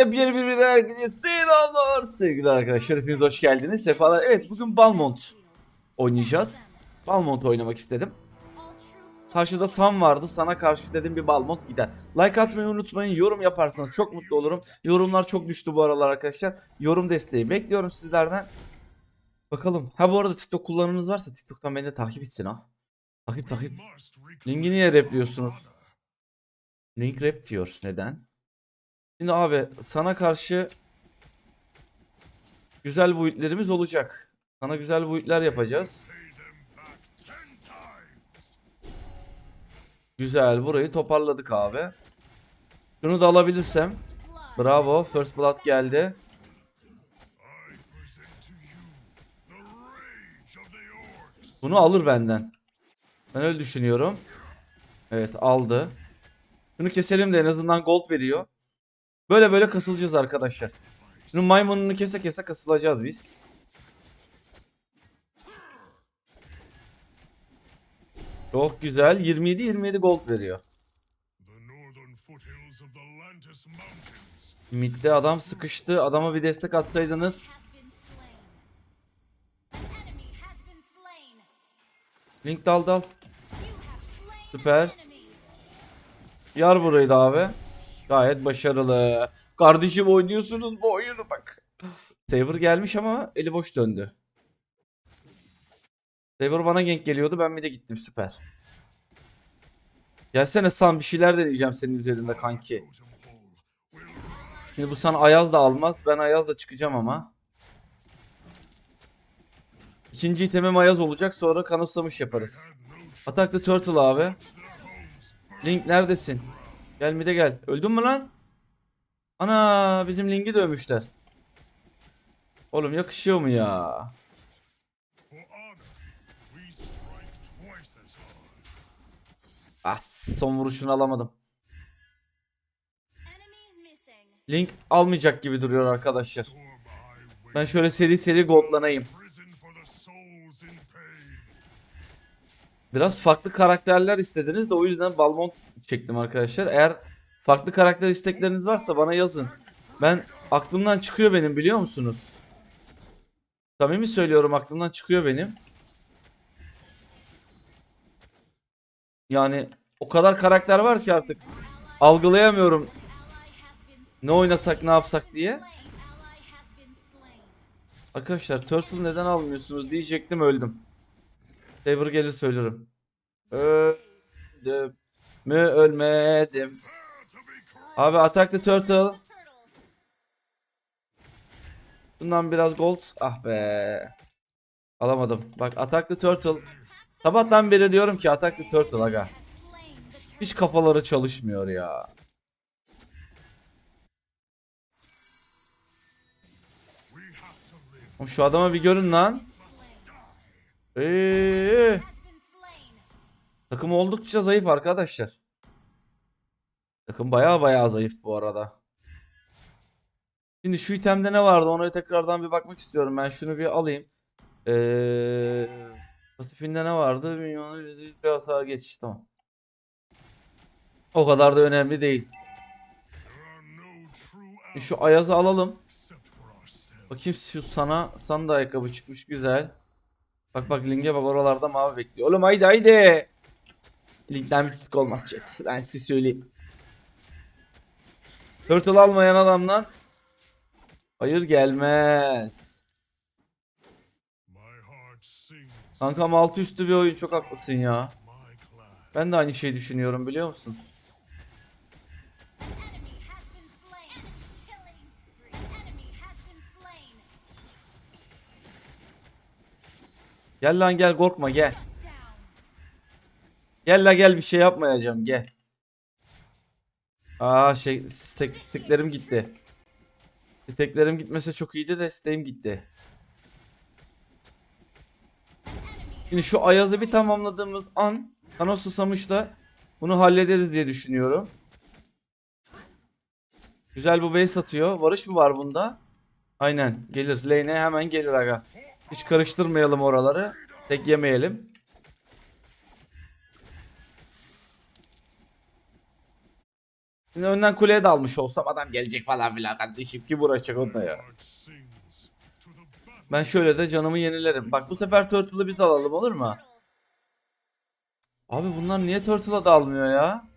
Yepyeni bir herkese selamlar sevgili arkadaşlar. Hepiniz hoş geldiniz. Sefalar. Evet bugün Balmont oynayacağız. Balmont oynamak istedim. Karşıda Sam vardı. Sana karşı dedim bir Balmont gider. Like atmayı unutmayın. Yorum yaparsanız çok mutlu olurum. Yorumlar çok düştü bu aralar arkadaşlar. Yorum desteği bekliyorum sizlerden. Bakalım. Ha bu arada TikTok kullanımınız varsa TikTok'tan beni de takip etsin ha. Takip takip. Linki niye repliyorsunuz? Link rap diyor. Neden? Şimdi abi sana karşı güzel build'lerimiz olacak. Sana güzel build'ler yapacağız. Güzel burayı toparladık abi. Şunu da alabilirsem. Bravo First Blood geldi. Bunu alır benden. Ben öyle düşünüyorum. Evet aldı. Şunu keselim de en azından gold veriyor. Böyle böyle kasılacağız arkadaşlar. Şunun maymununu kese kese kasılacağız biz. Çok güzel. 27 27 gold veriyor. Mid'de adam sıkıştı. Adama bir destek atsaydınız. Link dal dal. Süper. Yar burayı da abi. Gayet başarılı. Kardeşim oynuyorsunuz bu oyunu bak. Saber gelmiş ama eli boş döndü. Saber bana gank geliyordu ben bir de gittim süper. Gelsene Sam bir şeyler deneyeceğim senin üzerinde kanki. Şimdi bu sana Ayaz da almaz. Ben Ayaz da çıkacağım ama. İkinci itemim Ayaz olacak sonra kanıtsamış yaparız. Ataklı Turtle abi. Link neredesin? Gel mide gel. Öldün mü lan? Ana bizim Link'i dövmüşler. Oğlum yakışıyor mu ya? Ah son vuruşunu alamadım. Link almayacak gibi duruyor arkadaşlar. Ben şöyle seri seri goldlanayım. Biraz farklı karakterler istediniz de o yüzden Balmont çektim arkadaşlar. Eğer farklı karakter istekleriniz varsa bana yazın. Ben aklımdan çıkıyor benim biliyor musunuz? Samimi söylüyorum aklımdan çıkıyor benim. Yani o kadar karakter var ki artık algılayamıyorum ne oynasak ne yapsak diye. Arkadaşlar Turtle neden almıyorsunuz diyecektim öldüm. Saber gelir söylerim. Öldüm mü ölmedim. Abi Attack the Turtle. Bundan biraz gold. Ah be. Alamadım. Bak Attack the Turtle. Sabahtan beri diyorum ki Attack the Turtle aga. Hiç kafaları çalışmıyor ya. Şu adama bir görün lan. Eee. Takım oldukça zayıf arkadaşlar. Takım baya baya zayıf bu arada. Şimdi şu itemde ne vardı ona tekrardan bir bakmak istiyorum. Ben şunu bir alayım. Eee pasifinde ne vardı? Milyonu bir hasar geçiş tamam. O kadar da önemli değil. Şu Ayaz'ı alalım. Bakayım şu sana sana da ayakkabı çıkmış güzel. Bak bak linke bak oralarda mavi bekliyor. Oğlum haydi haydi. Linkten bir tık olmaz chat. Ben size söyleyeyim. Turtle almayan adamdan hayır gelmez. Kankam altı üstü bir oyun çok haklısın ya. Ben de aynı şeyi düşünüyorum biliyor musun? Gel lan gel korkma gel. Gel la gel bir şey yapmayacağım gel. Aa şey stek, steklerim gitti. Steklerim gitmese çok iyiydi de steğim gitti. Şimdi şu Ayaz'ı bir tamamladığımız an Thanos susamışla bunu hallederiz diye düşünüyorum. Güzel bu base atıyor. Varış mı var bunda? Aynen gelir. Lane'e hemen gelir aga. Hiç karıştırmayalım oraları. Tek yemeyelim. Şimdi önden kuleye dalmış olsam adam gelecek falan filan kardeşim kim uğraşacak ya. Ben şöyle de canımı yenilerim. Bak bu sefer Turtle'ı biz alalım olur mu? Abi bunlar niye Turtle'a dalmıyor ya?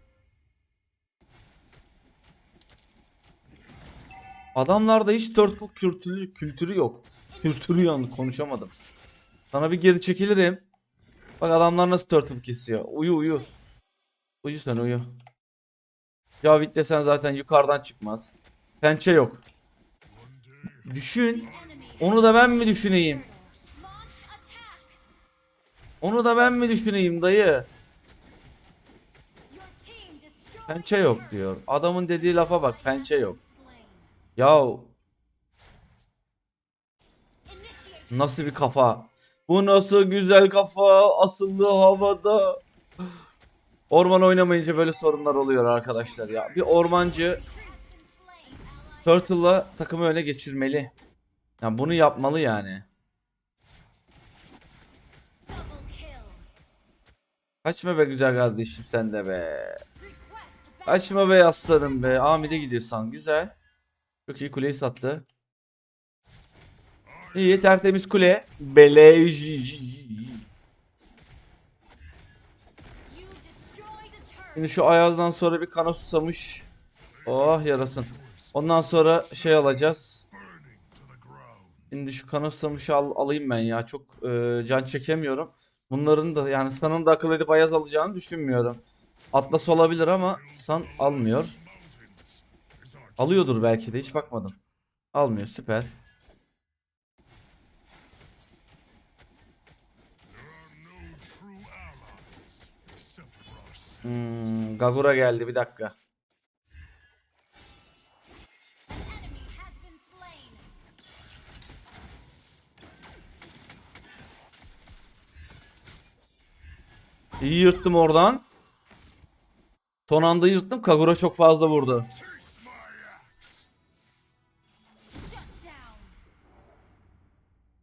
Adamlarda hiç Turtle kültürü, kültürü yok. Kültürü yani konuşamadım. Sana bir geri çekilirim. Bak adamlar nasıl Turtle kesiyor. Uyu uyu. Uyu sen uyu. Cavit desen zaten yukarıdan çıkmaz. Pençe yok. Düşün. Onu da ben mi düşüneyim? Onu da ben mi düşüneyim dayı? Pençe yok diyor. Adamın dediği lafa bak pençe yok. Yahu nasıl bir kafa? Bu nasıl güzel kafa asıllı havada. Orman oynamayınca böyle sorunlar oluyor arkadaşlar ya. Bir ormancı Turtle'la takımı öne geçirmeli. Yani bunu yapmalı yani. Kaçma be güzel kardeşim sen de be. Kaçma be aslanım be. Amide gidiyorsan güzel. Çok iyi kuleyi sattı. İyi tertemiz kule. Beleji. Şimdi şu Ayaz'dan sonra bir kana susamış. Oh yarasın. Ondan sonra şey alacağız. Şimdi şu kana susamışı al, alayım ben ya. Çok e, can çekemiyorum. Bunların da yani San'ın da akıl edip Ayaz alacağını düşünmüyorum. Atlas olabilir ama San almıyor. Alıyordur belki de hiç bakmadım. Almıyor süper. Hmm, Gagura geldi bir dakika. İyi yırttım oradan. Son anda yırttım. Kagura çok fazla vurdu.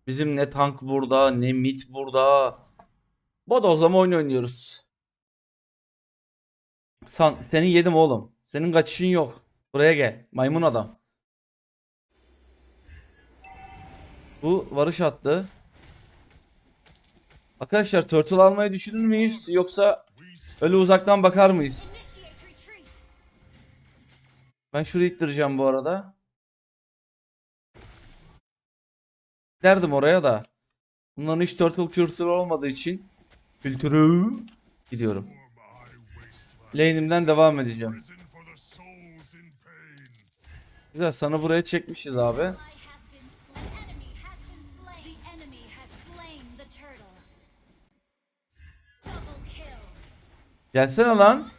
Bizim ne tank burada ne mid burada. Bodozlama oyun oynuyoruz. San, seni yedim oğlum. Senin kaçışın yok. Buraya gel. Maymun adam. Bu varış attı. Arkadaşlar turtle almayı düşünür müyüz yoksa öyle uzaktan bakar mıyız? Ben şurayı ittireceğim bu arada. Derdim oraya da. Bunların hiç turtle kültürü olmadığı için kültürü gidiyorum. Lane'imden devam edeceğim. Güzel sana buraya çekmişiz abi. Gelsene lan.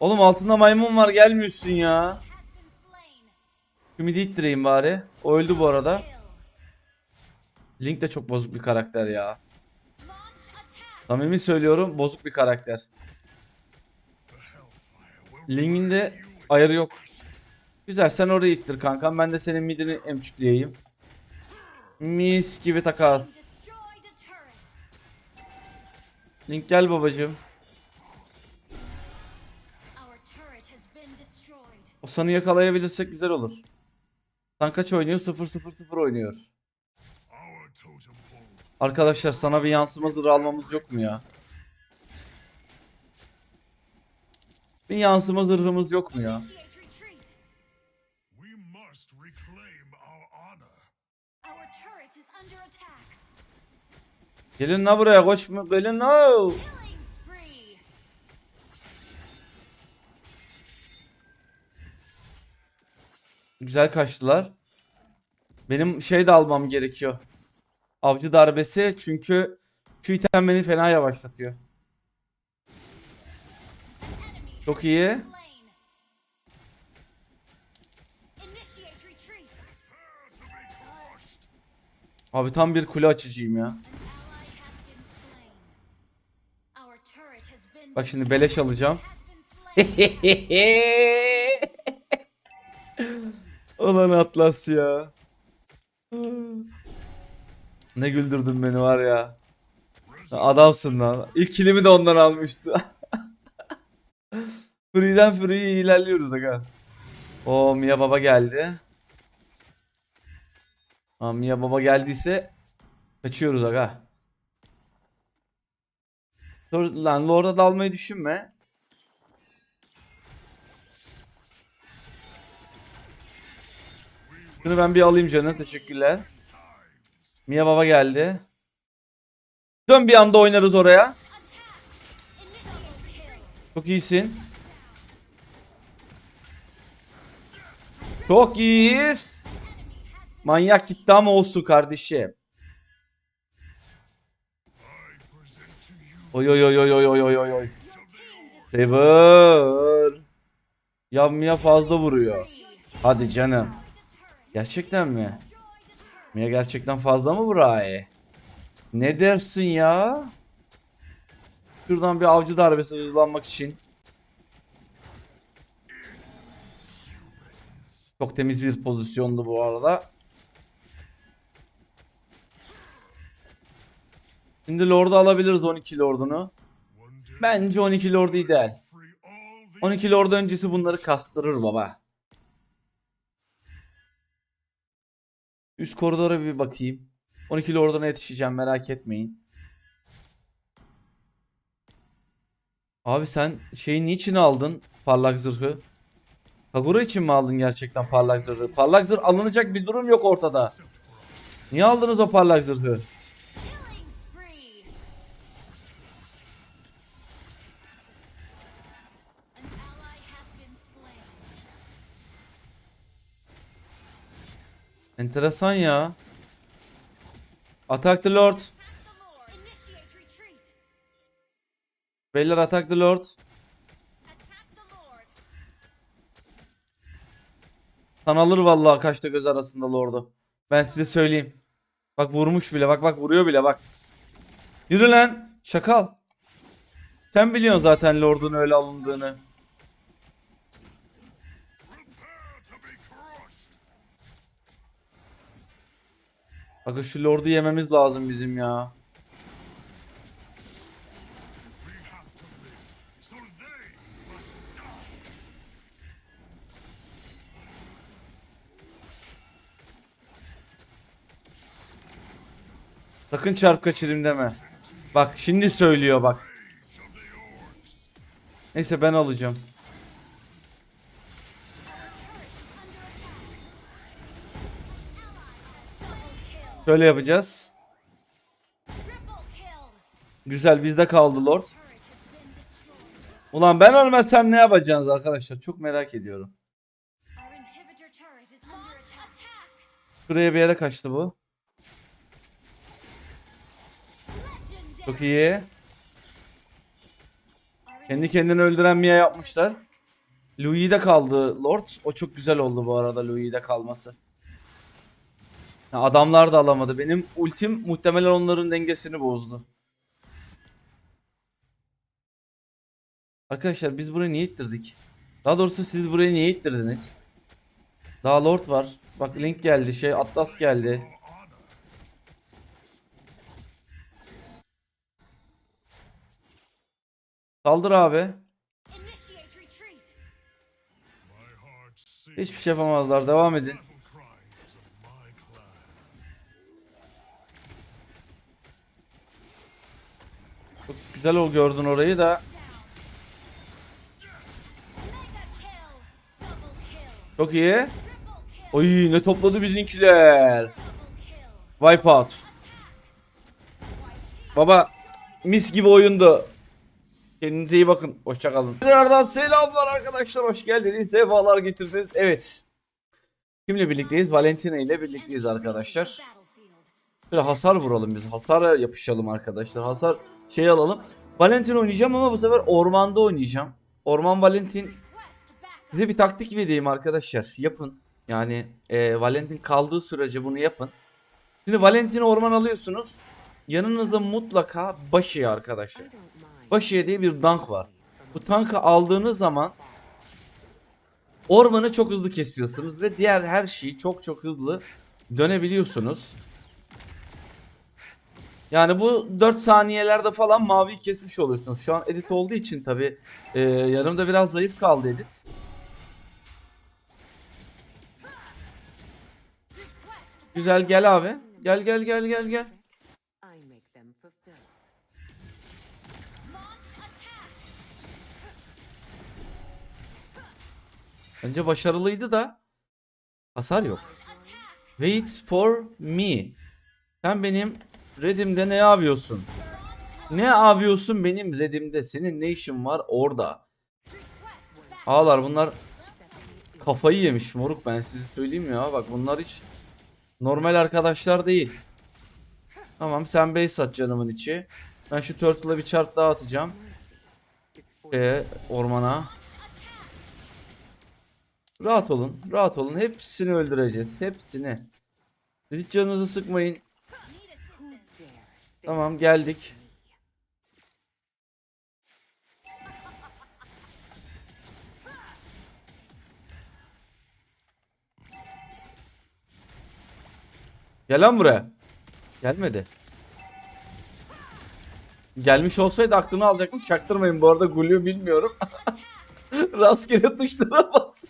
Oğlum altında maymun var gelmiyorsun ya. Şu midi ittireyim bari. O öldü bu arada. Link de çok bozuk bir karakter ya. Samimi söylüyorum bozuk bir karakter. Link'in de ayarı yok. Güzel sen orayı ittir kankam. Ben de senin midini emçükleyeyim. Mis gibi takas. Link gel babacım. O sanı yakalayabilirsek güzel olur. Sen kaç oynuyor? 0-0-0 oynuyor. Arkadaşlar sana bir yansıma zırhı almamız yok mu ya? Bir yansıma zırhımız yok mu ya? Gelin la buraya koşma. Gelin la. Güzel kaçtılar. Benim şey de almam gerekiyor. Avcı darbesi çünkü şu item beni fena yavaşlatıyor. Çok iyi. Abi tam bir kule açıcıyım ya. Bak şimdi beleş alacağım. Ulan Atlas ya. Ne güldürdün beni var ya. Adamsın lan. İlk kilimi de ondan almıştı. Free'den Free'ye ilerliyoruz aga. O Mia Baba geldi. Ha, Mia Baba geldiyse kaçıyoruz aga. Dur lan Lord'a dalmayı düşünme. Şunu ben bir alayım canım. Teşekkürler. Mia Baba geldi. Dön bir anda oynarız oraya. Çok iyisin. Çok iyiyiz. Manyak gitti ama olsun kardeşim. Oy oy oy oy oy oy oy oy. Saber. Yanmaya fazla vuruyor. Hadi canım. Gerçekten mi? Mia gerçekten fazla mı burayı? Ne dersin ya? Şuradan bir avcı darbesi hızlanmak için. Çok temiz bir pozisyondu bu arada. Şimdi Lord'u alabiliriz 12 Lord'unu. Bence 12 Lord ideal. Free all the 12 Lord öncesi bunları kastırır baba. Üst koridora bir bakayım. 12 Lord'una yetişeceğim merak etmeyin. Abi sen şeyi niçin aldın parlak zırhı? Kagura için mi aldın gerçekten parlak zırhı? Parlak zırh alınacak bir durum yok ortada. Niye aldınız o parlak zırhı? Enteresan ya. Attack the Lord. Beyler attack the Lord. Attack the Lord. Tan alır vallahi kaçta göz arasında Lord'u. Ben size söyleyeyim. Bak vurmuş bile. Bak bak vuruyor bile bak. Yürü lan. Şakal. Sen biliyorsun zaten Lord'un öyle alındığını. Bakın şu Lord'u yememiz lazım bizim ya. Sakın çarp kaçırayım deme. Bak şimdi söylüyor bak. Neyse ben alacağım. Şöyle yapacağız. Güzel bizde kaldı Lord. Ulan ben ölmezsem ne yapacaksınız arkadaşlar? Çok merak ediyorum. Şuraya bir yere kaçtı bu. Çok iyi. Kendi kendini öldüren Mia yapmışlar. Louis'de kaldı Lord. O çok güzel oldu bu arada Louis'de kalması. Ya adamlar da alamadı. Benim ultim muhtemelen onların dengesini bozdu. Arkadaşlar biz burayı niye ittirdik? Daha doğrusu siz burayı niye ittirdiniz? Daha Lord var. Bak Link geldi şey Atlas geldi. Saldır abi. Hiçbir şey yapamazlar. Devam edin. Çok güzel o gördün orayı da. Çok iyi. Oy ne topladı bizinkiler. Wipeout. Baba mis gibi oyundu. Kendinize iyi bakın. Hoşçakalın. Tekrardan selamlar arkadaşlar. Hoş geldiniz. Sefalar getirdiniz. Evet. Kimle birlikteyiz? Valentina ile birlikteyiz arkadaşlar. Şöyle hasar vuralım biz. Hasara yapışalım arkadaşlar. Hasar şey alalım. Valentin oynayacağım ama bu sefer ormanda oynayacağım. Orman Valentin. Size bir taktik vereyim arkadaşlar. Yapın. Yani e, Valentin kaldığı sürece bunu yapın. Şimdi Valentin'i orman alıyorsunuz. Yanınızda mutlaka Başıya arkadaşlar. Başıya diye bir tank var. Bu tankı aldığınız zaman ormanı çok hızlı kesiyorsunuz ve diğer her şeyi çok çok hızlı dönebiliyorsunuz. Yani bu 4 saniyelerde falan maviyi kesmiş oluyorsunuz. Şu an edit olduğu için tabi e, yanımda biraz zayıf kaldı edit. Güzel gel abi. Gel gel gel gel gel. Bence başarılıydı da hasar yok. Wait for me. Sen benim redimde ne yapıyorsun? Ne yapıyorsun benim redimde? Senin ne işin var orada? Ağlar bunlar kafayı yemiş moruk ben size söyleyeyim ya. Bak bunlar hiç normal arkadaşlar değil. Tamam sen base at canımın içi. Ben şu turtle'a bir çarp daha atacağım. Şeye, ormana. Rahat olun, rahat olun. Hepsini öldüreceğiz, hepsini. Hiç canınızı sıkmayın. Tamam geldik. Gel lan buraya. Gelmedi. Gelmiş olsaydı aklını alacaktım. Çaktırmayın bu arada Gulyu bilmiyorum. Rastgele tuşlara bas.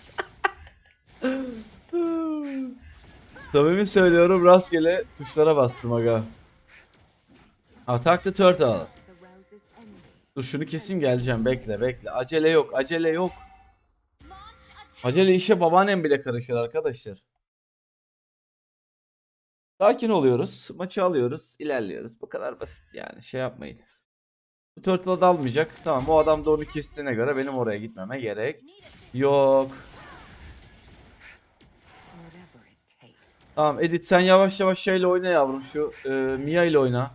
Samimi söylüyorum rastgele tuşlara bastım aga. Attack the turtle. Dur şunu keseyim geleceğim bekle bekle. Acele yok acele yok. Acele işe babaannem bile karışır arkadaşlar. Sakin oluyoruz. Maçı alıyoruz. ilerliyoruz. Bu kadar basit yani. Şey yapmayın. Bu turtle'a dalmayacak. Tamam o adam da onu kestiğine göre benim oraya gitmeme gerek yok. Tamam Edit sen yavaş yavaş şeyle oyna yavrum. Şu e, Mia ile oyna.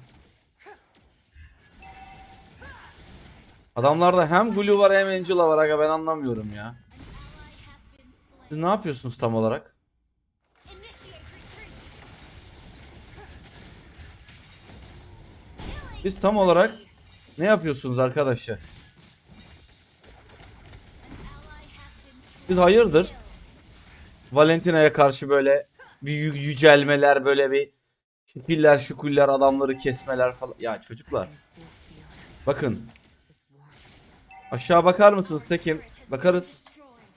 Adamlarda hem Glue var hem Angela var aga ben anlamıyorum ya. Siz ne yapıyorsunuz tam olarak? Biz tam olarak ne yapıyorsunuz arkadaşlar? Siz hayırdır? Valentina'ya karşı böyle yü- yücelmeler böyle bir şekiller şukuller adamları kesmeler falan. Ya çocuklar bakın aşağı bakar mısınız been Bakarız.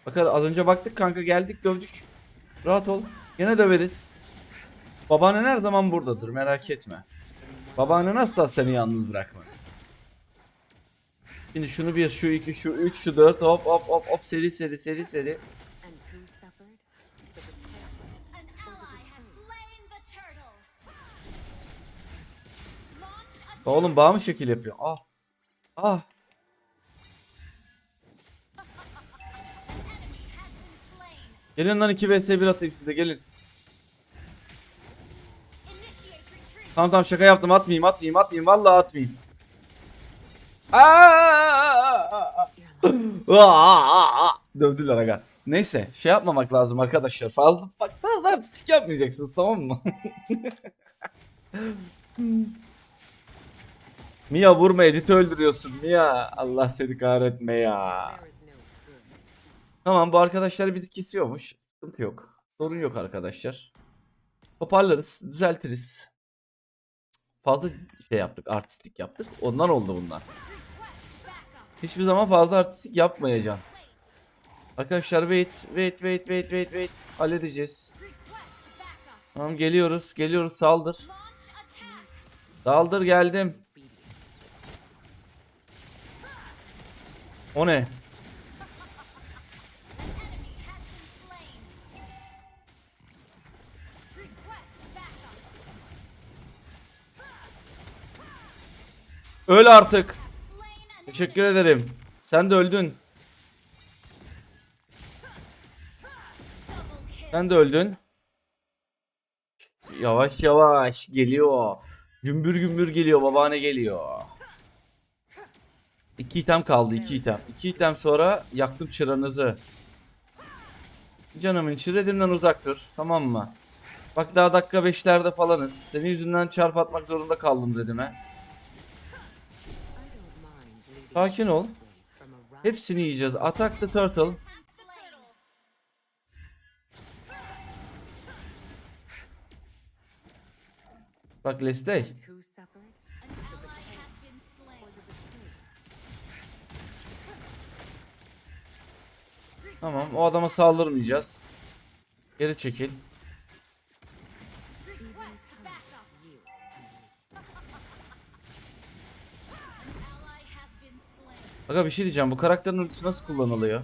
Bakar az önce baktık kanka geldik dövdük. Rahat ol. Yine döveriz. Babaannen her zaman buradadır merak etme. Babaannen asla seni yalnız bırakmaz. Şimdi şunu bir, şu iki, şu üç, şu dört hop hop hop hop seri seri seri seri. Attack. Oğlum bağ mı şekil yapıyor? Ah. Ah. Gelin lan 2 vs 1 atayım size gelin. Tamam tamam şaka yaptım atmayayım atmayayım atmayayım vallahi atmayayım. Aa! Aa! Dövdüler aga. Neyse şey yapmamak lazım arkadaşlar. Fazla fazla artistik yapmayacaksınız tamam mı? Mia vurma editi öldürüyorsun Mia. Allah seni kahretme ya. Tamam bu arkadaşlar bizi kesiyormuş. Sıkıntı yok. Sorun yok arkadaşlar. Toparlarız, düzeltiriz. Fazla şey yaptık, artistik yaptık. Ondan oldu bunlar. Hiçbir zaman fazla artistik yapmayacağım. Arkadaşlar wait, wait, wait, wait, wait, wait. Halledeceğiz. Tamam geliyoruz, geliyoruz saldır. Saldır geldim. O ne? Öl artık. Teşekkür ederim. Sen de öldün. Sen de öldün. Yavaş yavaş geliyor. Gümbür gümbür geliyor. Babaanne geliyor. İki item kaldı. iki item. İki item sonra yaktım çıranızı. Canımın içi redimden uzak dur. Tamam mı? Bak daha dakika 5'lerde falanız. Senin yüzünden çarp atmak zorunda kaldım leading Sakin ol. Hepsini yiyeceğiz. Attack the turtle. Bak Lestey. Tamam o adama saldırmayacağız. Geri çekil. Aga bir şey diyeceğim bu karakterin ultisi nasıl kullanılıyor?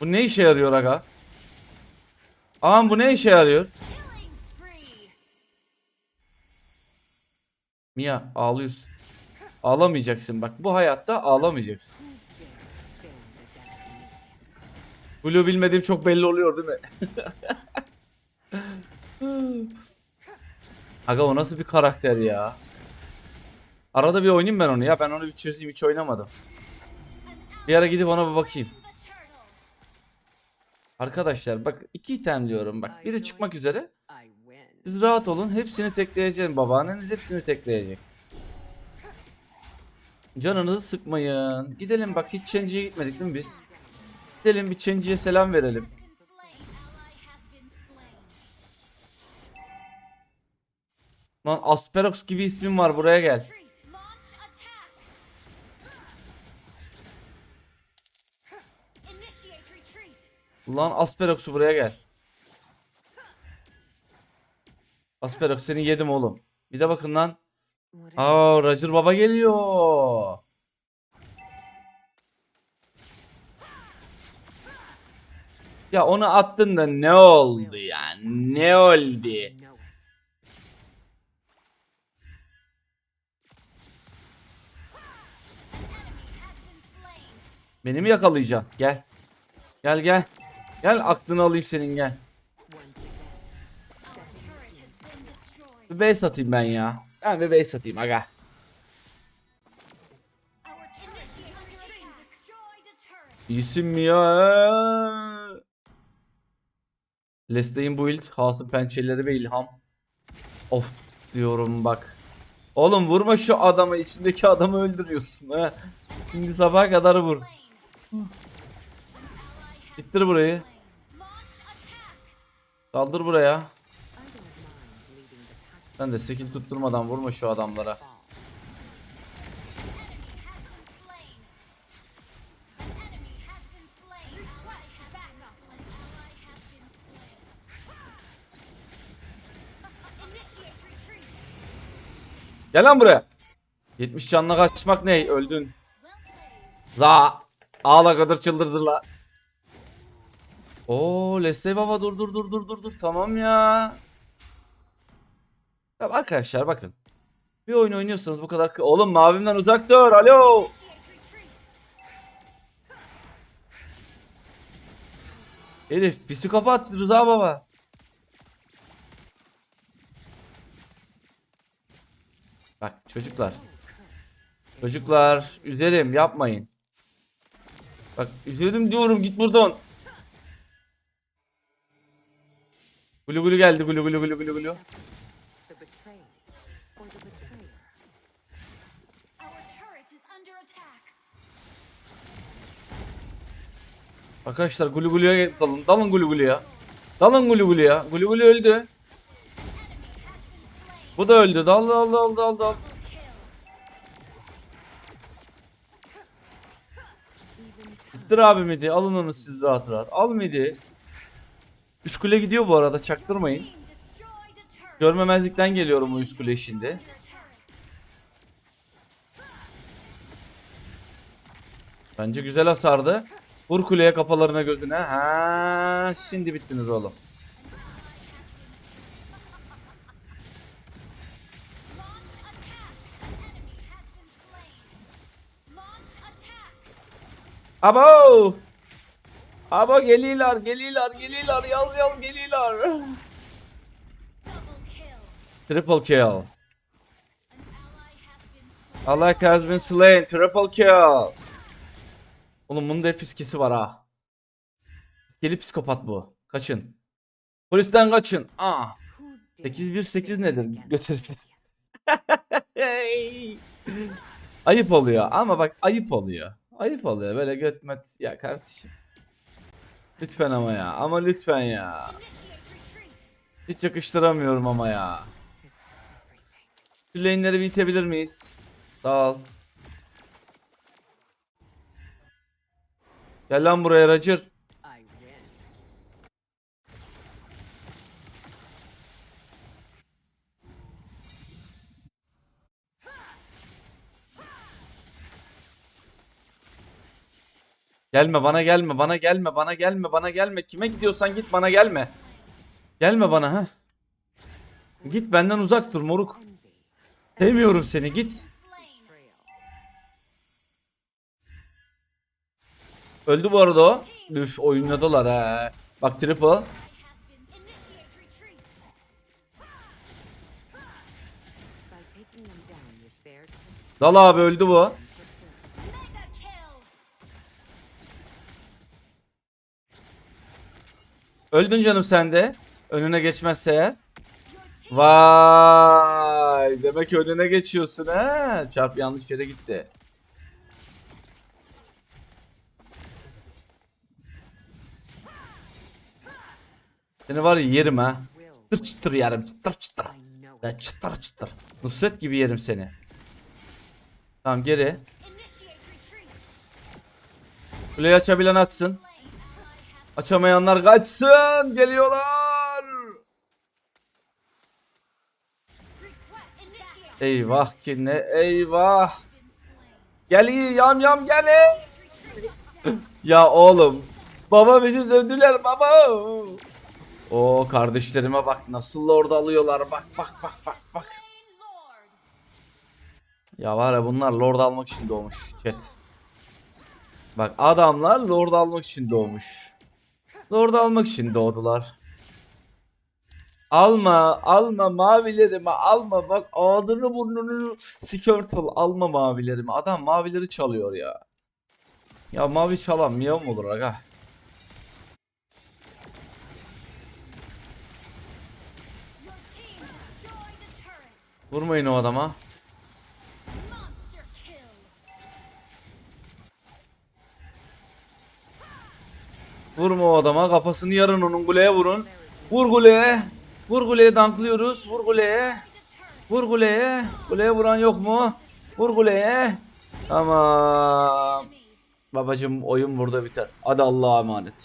Bu ne işe yarıyor aga? Aman bu ne işe yarıyor? Mia ağlıyorsun. Ağlamayacaksın bak bu hayatta ağlamayacaksın. Blue bilmediğim çok belli oluyor değil mi? Aga o nasıl bir karakter ya? Arada bir oynayayım ben onu ya. Ben onu bir çözeyim hiç oynamadım. Bir ara gidip ona bir bakayım. Arkadaşlar bak iki item diyorum bak. Biri çıkmak üzere. Siz rahat olun. Hepsini tekleyeceğim. Babaanneniz hepsini tekleyecek. Canınızı sıkmayın. Gidelim bak hiç Chenji'ye gitmedik değil mi biz? Gidelim bir Chenji'ye selam verelim. Lan Asperox gibi ismim var buraya gel. Lan Asperox'u buraya gel. Asperox seni yedim oğlum. Bir de bakın lan. Aa Roger Baba geliyor. Ya onu attın da ne oldu ya? Ne oldu? Beni mi yakalayacaksın? Gel. Gel gel. Gel aklını alayım senin gel. Bir base atayım ben ya. Ben bir base atayım aga. Mi ya? Lestey'in build, Hasım pençeleri ve ilham. Of diyorum bak. Oğlum vurma şu adamı, içindeki adamı öldürüyorsun ha. Şimdi sabaha kadar vur. Slain. İttir burayı. Saldır buraya. Sen de skill tutturmadan vurma şu adamlara. Gel lan buraya. 70 canla kaçmak ne? Öldün. La. Ağla kadar çıldırdılar. Oo Leslie baba dur dur dur dur dur dur tamam ya. Tamam arkadaşlar bakın. Bir oyun oynuyorsanız bu kadar... Oğlum mavimden uzak dur alo. Herif psikopat Rıza baba. Bak çocuklar. Çocuklar üzerim yapmayın. Bak üzerim diyorum git buradan. Gulu gulu geldi gulu gulu gulu gulu gulu. Arkadaşlar gulu guluya dalın. Dalın gulu guluya. Dalın gulu guluya. Gulu gulu öldü. Bu da öldü. Dal dal dal dal dal. Kill. İttir abi midi. Alın onu siz rahat rahat. Al midi. Üç kule gidiyor bu arada çaktırmayın. Görmemezlikten geliyorum o üst kule şimdi. Bence güzel hasardı. Vur kuleye kafalarına gözüne. Ha, şimdi bittiniz oğlum. Abo! Abo geliyorlar, geliyorlar, geliyorlar. Yaz yaz geliyorlar. Triple kill. Allah has been slain. Triple kill. Oğlum bunun da fiskesi var ha. Fiskeli psikopat bu. Kaçın. Polisten kaçın. Aa. Who dares 818 nedir? against Götür. the ayıp oluyor ama bak ayıp oluyor. Ayıp oluyor böyle götmet ya kardeşim. Lütfen ama ya ama lütfen ya. Hiç yakıştıramıyorum ama ya. Şu lane'leri bir itebilir miyiz? Sağ ol. Gel lan buraya Roger. Gelme bana gelme bana gelme bana gelme bana gelme. Kime gidiyorsan git bana gelme. Gelme bana ha. Git benden uzak dur moruk. Sevmiyorum seni git. Öldü bu arada o. Üf oynadılar ha. Bak triple. Dal abi öldü bu. Öldün canım sen de. Önüne geçmezse eğer. Vay. Demek önüne geçiyorsun ha. Çarp yanlış yere gitti. Seni var ya yerim ha. Çıtır çıtır yerim. Çıtır çıtır. Ya çıtır çıtır. Nusret gibi yerim seni. Tamam geri. Kuleyi açabilen açsın. Açamayanlar kaçsın. Geliyorlar. Eyvah ki ne eyvah. Gel yam yam gel. ya oğlum. Baba bizi dövdüler baba. O kardeşlerime bak nasıl orada alıyorlar. Bak bak bak bak bak. Ya var ya bunlar lord almak için doğmuş chat. Bak adamlar lord almak için doğmuş. Lord almak için doğdular. Alma, alma mavilerimi alma bak ağzını burnunu Skirtle alma mavilerimi. Adam mavileri çalıyor ya. Ya mavi çalan miyav mı olur aga? Vurmayın o adama. Vurma o adama. Kafasını yarın onun kuleye vurun. Vur kuleye. Vur kuleye danklıyoruz. Vur kuleye. Vur kuleye. Kuleye vuran yok mu? Vur kuleye. Tamam. Babacım oyun burada biter. Hadi Allah'a emanet.